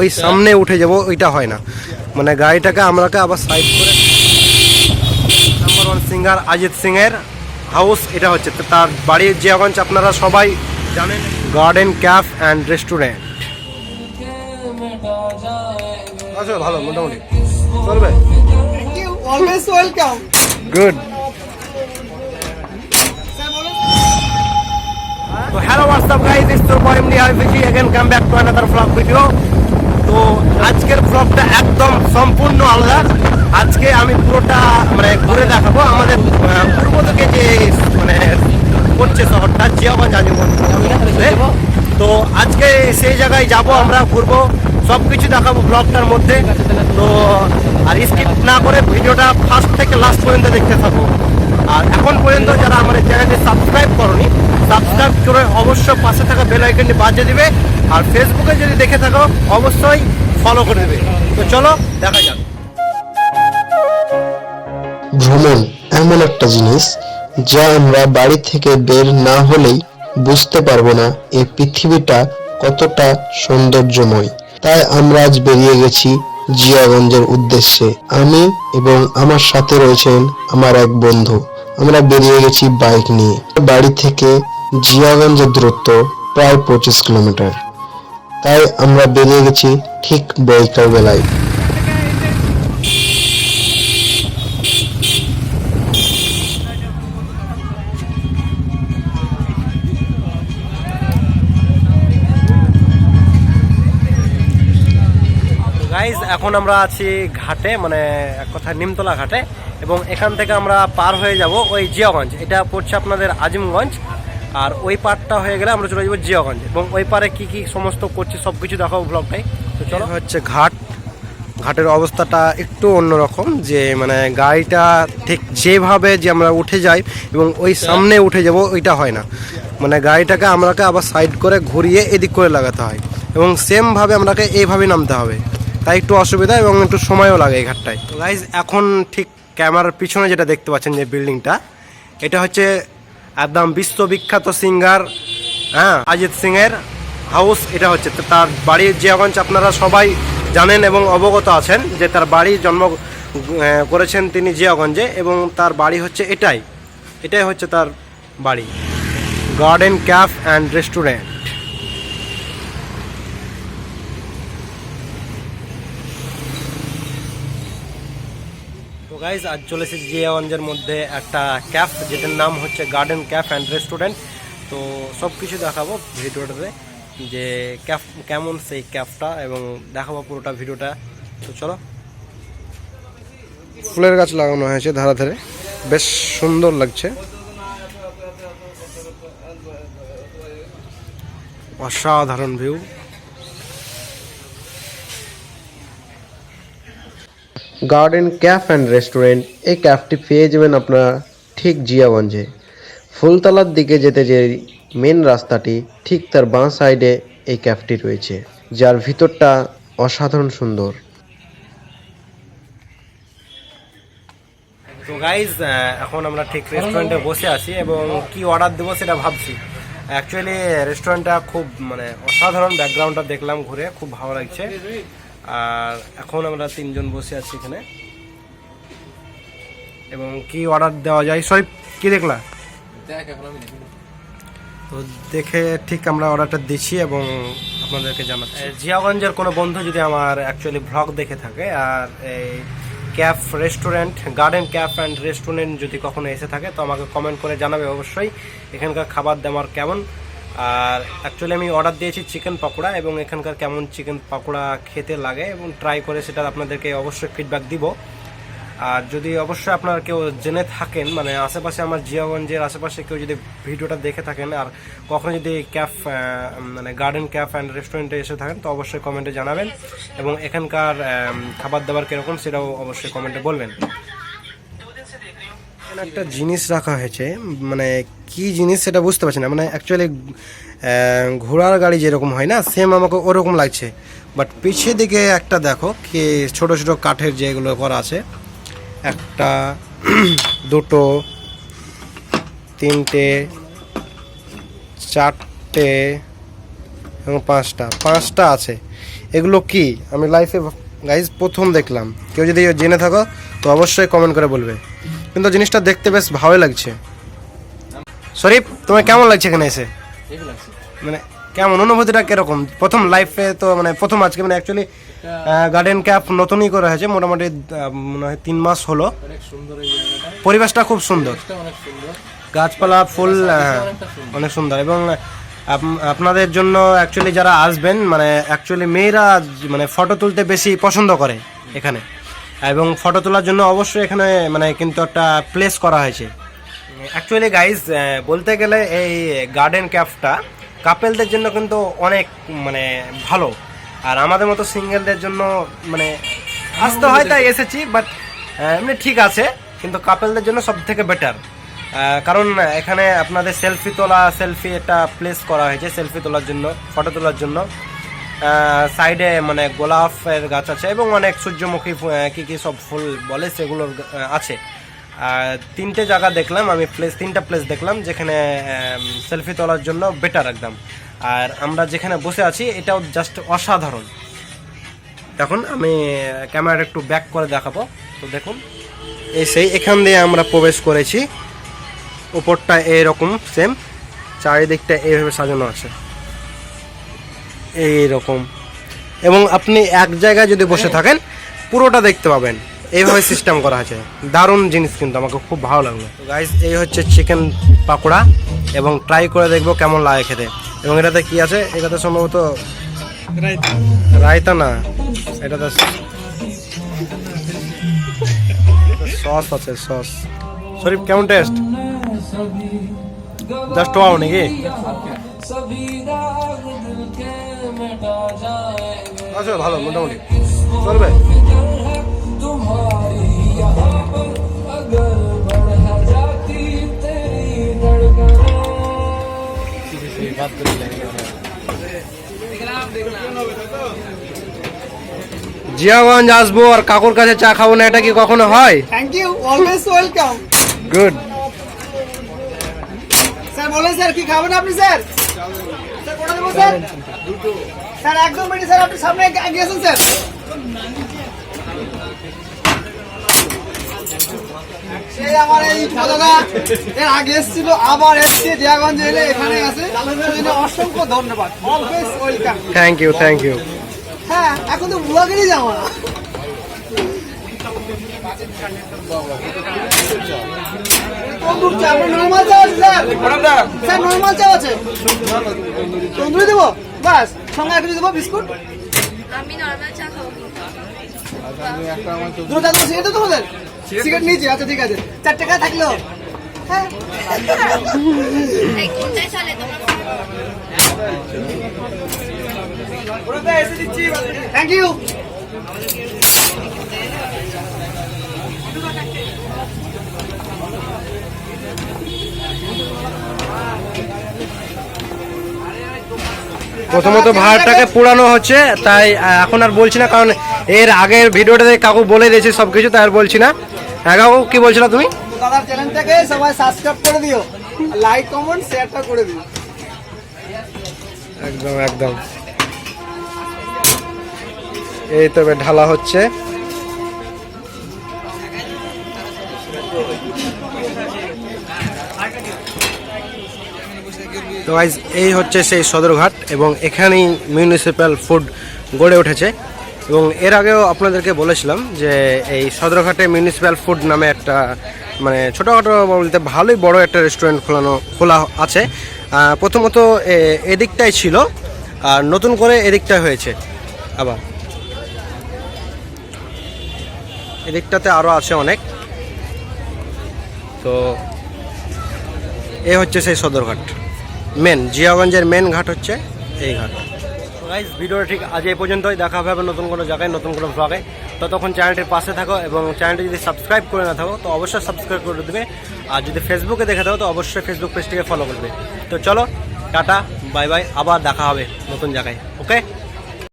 ওই সামনে উঠে যাব, ওইটা হয় না। মানে গাড়িটাকে আমাকে আবার সাইড করে নাম্বার ওয়ান সিঙ্গার অজিত সিংয়ের হাউস এটা হচ্ছে। তার বাড়ির যে এখন আপনারা সবাই জানেন গার্ডেন ক্যাফ অ্যান্ড রেস্টুরেন্ট আচ্ছা ভালো, মোটামুটি। চলবে? Always welcome good hello WhatsApp guys up, guys? It's Turbo MD Harviji again, come back to another তো আজকের ব্লগটা একদম সম্পূর্ণ আলাদা। আজকে আমি পুরোটা মানে ঘুরে দেখাবো আমাদের পূর্ব থেকে যে মানে পড়ছে শহরটা জিয়াগঞ্জ আজিমগঞ্জ তো আজকে সেই জায়গায় যাব আমরা, ঘুরবো সব কিছু দেখাবো ব্লগটার মধ্যে। তো, আর স্কিপ না করে ভিডিওটা ফার্স্ট থেকে লাস্ট পর্যন্ত দেখতে থাকব আর এখন পর্যন্ত যারা আমার চ্যানেলটি সাবস্ক্রাইব করনি সাবস্ক্রাইব করে অবশ্যই পাশে থাকা বেল আইকনটি বাজিয়ে দিবে। আর ফেসবুকে যদি দেখে থাকো, অবশ্যই ফলো করে দেবে তো চলো, দেখা যাক। ভ্রমণ এমন একটা জিনিস যা আমরা বাড়ি থেকে বের না হলেই বুঝতে পারব না এই পৃথিবীটা কতটা সৌন্দর্যময়। তাই আমরা আজ বেরিয়ে গেছি জিয়াগঞ্জের উদ্দেশ্যে। আমি এবং আমার সাথে রয়েছেন আমার এক বন্ধু। আমরা বেরিয়ে গেছি বাইক নিয়ে। বাড়ি থেকে জিয়াগঞ্জের দূরত্ব প্রায় পঁচিশ কিলোমিটার। তাই আমরা বেরিয়ে গেছি ঠিক বৈকাল বেলায়। গাইজ এখন আমরা আছি ঘাটে মানে এক কথায় নিমতলা ঘাটে, এবং এখান থেকে আমরা পার হয়ে যাব ওই জিয়াগঞ্জ। এটা পড়ছে আপনাদের আজিমগঞ্জ। আর ওই পারটা হয়ে গেলে আমরা চলে যাব জিয়াগঞ্জ। এবং ওই পারে কি কি সমস্ত করছি সব কিছু দেখাবো ব্লগটাই তো চলো। হচ্ছে ঘাট। ঘাটের অবস্থাটা একটু অন্যরকম যে মানে গাড়িটা ঠিক যেভাবে যে আমরা উঠে যাই এবং ওই সামনে উঠে যাব ওইটা হয় না। মানে গাড়িটাকে আমরাকে আবার সাইড করে ঘুরিয়ে এদিক করে লাগাতে হয়। এবং সেমভাবে আমরাকে এইভাবে নামতে হবে। তাই একটু অসুবিধা এবং একটু সময়ও লাগে এই ঘাটটায়। তো গাইজ এখন ঠিক ক্যামেরার পিছনে যেটা দেখতে পাচ্ছেন যে বিল্ডিংটা এটা হচ্ছে একদম বিশ্ববিখ্যাত সিঙ্গার হ্যাঁ অজিৎ সিংয়ের হাউস এটা হচ্ছে। তার বাড়ির জিয়াগঞ্জ আপনারা সবাই জানেন এবং অবগত আছেন যে তার বাড়ি জন্ম করেছেন তিনি জিয়াগঞ্জে এবং তার বাড়ি হচ্ছে এটাই। এটাই হচ্ছে তার বাড়ি। গার্ডেন ক্যাফ অ্যান্ড রেস্টুরেন্ট তো গাইজ আজ চলেছে জিয়াগঞ্জের মধ্যে একটা ক্যাফ, যেটার নাম হচ্ছে গার্ডেন ক্যাফ অ্যান্ড রেস্টুরেন্ট তো সব কিছু দেখাবো ভিডিওটাতে যে ক্যাফ কেমন সেই ক্যাফটা এবং দেখাবো পুরোটা ভিডিওটা। তো চলো। ফুলের গাছ লাগানো হয়েছে ধারে ধারে। বেশ সুন্দর লাগছে। অসাধারণ view garden cafe and restaurant এই ক্যাফটি পেয়ে যাবেন আপনারা ঠিক জিয়াগঞ্জে। ফুলতলার দিকে যেতে যে মেন রাস্তাটি, ঠিক তার বাঁ সাইডে এই ক্যাফটি রয়েছে, যার ভিতরটা অসাধারণ সুন্দর। তো গাইজ এখন আমরা ঠিক রেস্টুরেন্টে বসে আছি এবং কি অর্ডার দেবো সেটা ভাবছি। অ্যাকচুয়ালি রেস্টুরেন্টটা খুব মানে অসাধারণ ব্যাকগ্রাউন্ডটা দেখলাম ঘুরে, খুব ভালো লাগছে। আর এখন আমরা তিনজন বসে আছি এখানে। এবং কি অর্ডার দেওয়া যায়? সরি কি দেখলা? তো দেখে ঠিক আমরা অর্ডারটা দিচ্ছি এবং আপনাদেরকে জানাচ্ছি। জিয়াগঞ্জের কোনো বন্ধু যদি আমার অ্যাকচুয়ালি ভ্লগ দেখে থাকে আর এই cafe restaurant garden cafe and restaurant যদি কখনো এসে থাকে তো আমাকে কমেন্ট করে জানাবে অবশ্যই। এখানকার খাবার দাবার কেমন? আর অ্যাকচুয়ালি আমি অর্ডার দিয়েছি চিকেন পকোড়া এবং এখানকার কেমন চিকেন পকোড়া খেতে লাগে এবং ট্রাই করে সেটা আপনাদেরকে অবশ্যই ফিডব্যাক দিব। আর যদি অবশ্যই আপনারা কেউ জেনে থাকেন মানে আশেপাশে আমার জিয়াগঞ্জের আশেপাশে কেউ যদি ভিডিওটা দেখে থাকেন আর কখনো যদি ক্যাফ মানে গার্ডেন ক্যাফ অ্যান্ড রেস্টুরেন্টে এসে থাকেন, তো অবশ্যই কমেন্টে জানাবেন এবং এখানকার খাবার দাবার কীরকম সেটাও অবশ্যই কমেন্টে বলবেন। এখানে একটা জিনিস রাখা হয়েছে মানে কি জিনিস সেটা বুঝতে পারছি না। মানে অ্যাকচুয়ালি ঘোড়ার গাড়ি যেরকম হয় না সেম আমাকে ওরকম লাগছে। বাট পিছিয়ে দিকে একটা দেখো, কি ছোট ছোট কাঠের যেগুলো করা আছে। একটা, দুটো, তিনটে, চারটে এবং পাঁচটা। পাঁচটা আছে। এগুলো কি? আমি লাইফে গাইজ প্রথম দেখলাম। কেউ যদি জেনে থাকো, তো অবশ্যই কমেন্ট করে বলবে। কিন্তু জিনিসটা দেখতে বেশ ভালোই লাগছে। শরীফ তোমার কেমন লাগছে এখানে এসে? মানে কেমন? অনুভূতিটা কীরকম? প্রথম লাইফে তো মানে প্রথম আজকে মানে অ্যাকচুয়ালি গার্ডেন ক্যাপ নতুনই করা হয়েছে মোটামুটি মনে হয় তিন মাস হলো। পরিবেশটা খুব সুন্দর। গাছপালা ফুল হ্যাঁ, অনেক সুন্দর। এবং আপ- আপনাদের জন্য অ্যাকচুয়ালি যারা আসবেন মানে অ্যাকচুয়ালি মেয়েরা মানে ফটো তুলতে বেশি পছন্দ করে এখানে। এবং ফটো তোলার জন্য অবশ্যই এখানে মানে কিন্তু একটা প্লেস করা হয়েছে। অ্যাকচুয়ালি গাইজ বলতে গেলে এই গার্ডেন ক্যাফটা কাপেলদের জন্য কিন্তু অনেক মানে ভালো। আর আমাদের মতো সিঙ্গেলদের জন্য মানে আসতে হয় তাই এসেছি বাট এমনি ঠিক আছে, কিন্তু কাপেলদের জন্য সব থেকে বেটার কারণ এখানে আপনাদের সেলফি তোলা সেলফি একটা প্লেস করা হয়েছে সেলফি তোলার জন্য ফটো তোলার জন্য। সাইডে মানে গোলাপের গাছ আছে এবং অনেক সূর্যমুখী কি কি সব ফুল বলে সেগুলোর আছে। আর তিনটে জায়গা দেখলাম, আমি প্লেস তিনটা প্লেস দেখলাম যেখানে সেলফি তোলার জন্য বেটার একদম। আর আমরা যেখানে বসে আছি, এটাও জাস্ট অসাধারণ। এখন আমি ক্যামেরাটা একটু ব্যাক করে দেখাবো। তো দেখুন, এই সেই এখান দিয়ে আমরা প্রবেশ করেছি। উপরটা এরকম সেম চারিদিকটা এইভাবে সাজানো আছে। এইরকম। এবং আপনি এক জায়গায় যদি বসে থাকেন পুরোটা দেখতে পাবেন। এইভাবে সিস্টেম করা আছে। দারুণ জিনিস কিন্তু আমাকে খুব ভালো লাগল। গাইস এই হচ্ছে চিকেন পাকোড়া এবং ট্রাই করে দেখব কেমন লাগে খেতে। এবং এটাতে কি আছে? এটাতে সম্ভবত রায়তা না। এটাতে সস আছে সস শরীফ কেমন টেস্ট জাস্ট ওয়াও নাকি? আচ্ছা ভালো মোটামুটি। চলবে জিয়াগঞ্জ আসব আর কাকুর কাছে চা খাব না এটা কি কখনো হয়? Thank you always welcome good sir বলেন স্যার কি খাবেন আপনি স্যার স্যার কোটা দেবো স্যার স্যার একদম রেডি স্যার আপনি সামনে স্যার। সেই আমার এই এর আগে এসেছিল আবার এসছে জিয়াগঞ্জ এলে এখানে আছে। অসংখ্য ধন্যবাদ। Always welcome thank you thank you হ্যাঁ এখন তো যাওয়া। তন্দুর চা আপনার নর্মাল চা আছে স্যার? স্যার নর্মাল চা আছে। তন্দুরি দেবো? বাস সঙ্গে একটু দেবো বিস্কুট? আমি নর্মাল চা খাব দুটো চা দেবো সিগারেট তোমাদের সিগারেট নিয়েছি আচ্ছা ঠিক আছে। চার টাকা থাকল। হ্যাঁ। এই কোনটায় চলে তোমার প্রথমত ভাড়াটাকে পুরানো হচ্ছে তাই এখন আর বলছি না কারণ এর আগের ভিডিওটাতে কাকু বলে দিয়েছে সব কিছু তাই আর বলছি না। হ্যাঁ কাকু কি বলছিল তুমি? দাদার চ্যানেলটাকে সবাই সাবস্ক্রাইব করে দিও লাইক কমেন্ট শেয়ারটা করে দিও। একদম একদম। এই তবে ঢালা হচ্ছে। তো guys, এই হচ্ছে সেই সদরঘাট এবং এখানেই মিউনিসিপ্যাল ফুড গড়ে উঠেছে। এবং এর আগেও আপনাদেরকে বলেছিলাম যে এই সদরঘাটে মিউনিসিপ্যাল ফুড নামে একটা মানে ছোটোখাটো বলতে ভালোই বড় একটা রেস্টুরেন্ট খোলানো খোলা আছে। প্রথমত এদিকটাই ছিল আর নতুন করে এদিকটা হয়েছে। আবার। এদিকটাতে আরও আছে অনেক। তো এ হচ্ছে সেই সদরঘাট। মেন, জিয়াগঞ্জের মেন ঘাট হচ্ছে এই ঘাট। গাইজ ভিডিওটা ঠিক আজ এই পর্যন্তই। দেখা হবে নতুন কোনো জায়গায়, নতুন কোনো ব্লগে ততক্ষণ চ্যানেলটির পাশে থাকো এবং চ্যানেলটি যদি সাবস্ক্রাইব করে না থাকো, তো অবশ্যই সাবস্ক্রাইব করে দেবে। আর যদি ফেসবুকে দেখে থাকো, তো অবশ্যই ফেসবুক পেজটিকে ফলো করবে। তো চলো, টাটা বাই বাই আবার দেখা হবে নতুন জায়গায় ওকে